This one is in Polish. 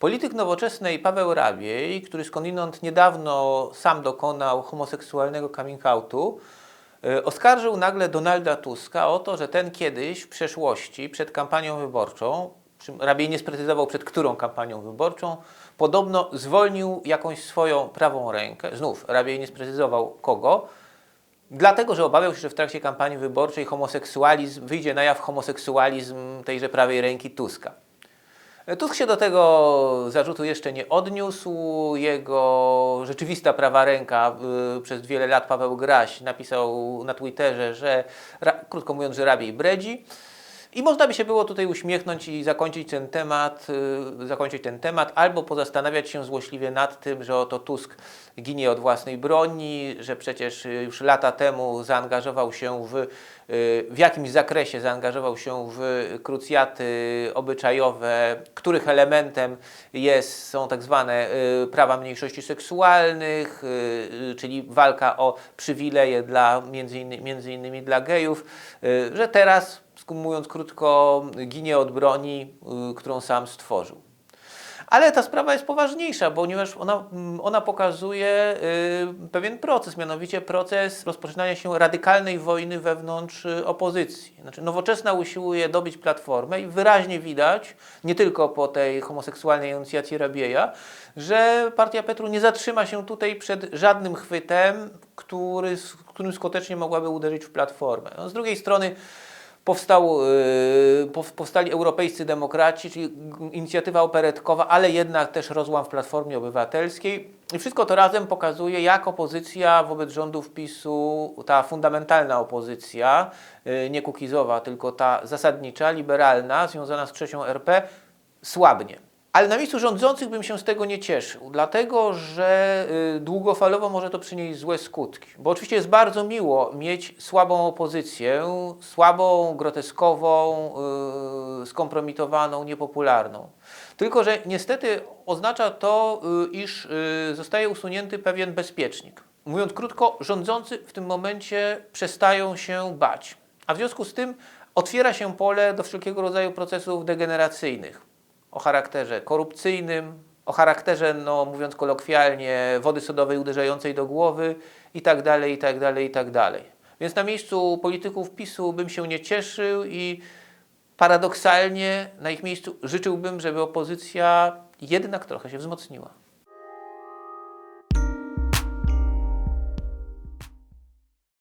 Polityk nowoczesnej Paweł Rabiej, który skądinąd niedawno sam dokonał homoseksualnego coming outu, y, oskarżył nagle Donalda Tuska o to, że ten kiedyś w przeszłości, przed kampanią wyborczą, Rabiej nie sprecyzował przed którą kampanią wyborczą, podobno zwolnił jakąś swoją prawą rękę, znów Rabiej nie sprecyzował kogo, Dlatego, że obawiał się, że w trakcie kampanii wyborczej homoseksualizm, wyjdzie na jaw homoseksualizm tejże prawej ręki Tuska. Tusk się do tego zarzutu jeszcze nie odniósł. Jego rzeczywista prawa ręka y, przez wiele lat Paweł Graś napisał na Twitterze, że krótko mówiąc, że rabiej bredzi. I można by się było tutaj uśmiechnąć i zakończyć ten temat, y, zakończyć ten temat, albo pozastanawiać się złośliwie nad tym, że oto Tusk ginie od własnej broni, że przecież y, już lata temu zaangażował się w, y, w jakimś zakresie zaangażował się w krucjaty obyczajowe, których elementem jest, są tak zwane prawa mniejszości seksualnych, czyli walka o przywileje dla między, inny, między innymi dla gejów, że teraz mówiąc krótko, ginie od broni, y, którą sam stworzył. Ale ta sprawa jest poważniejsza, ponieważ ona, mm, ona pokazuje y, pewien proces, mianowicie proces rozpoczynania się radykalnej wojny wewnątrz y, opozycji. Znaczy, nowoczesna usiłuje dobyć platformę i wyraźnie widać, nie tylko po tej homoseksualnej inicjacji Rabieja, że partia Petru nie zatrzyma się tutaj przed żadnym chwytem, który, którym skutecznie mogłaby uderzyć w platformę. No, z drugiej strony, powstał, pow- powstali europejscy demokraci, czyli inicjatywa operetkowa, ale jednak też rozłam w Platformie Obywatelskiej. I wszystko to razem pokazuje, jak opozycja wobec rządów PiSu, ta fundamentalna opozycja, yy, nie kukizowa, tylko ta zasadnicza, liberalna, związana z trzecią RP, słabnie. Ale na miejscu rządzących bym się z tego nie cieszył, dlatego że y, długofalowo może to przynieść złe skutki. Bo oczywiście jest bardzo miło mieć słabą opozycję, słabą, groteskową, y, skompromitowaną, niepopularną. Tylko, że niestety oznacza to, y, iż zostaje usunięty pewien bezpiecznik. Mówiąc krótko, rządzący w tym momencie przestają się bać. A w związku z tym otwiera się pole do wszelkiego rodzaju procesów degeneracyjnych o charakterze korupcyjnym, o charakterze, no mówiąc kolokwialnie, wody sodowej uderzającej do głowy i tak dalej, i tak dalej, i tak dalej. Więc na miejscu polityków PiSu bym się nie cieszył i paradoksalnie na ich miejscu życzyłbym, żeby opozycja jednak trochę się wzmocniła.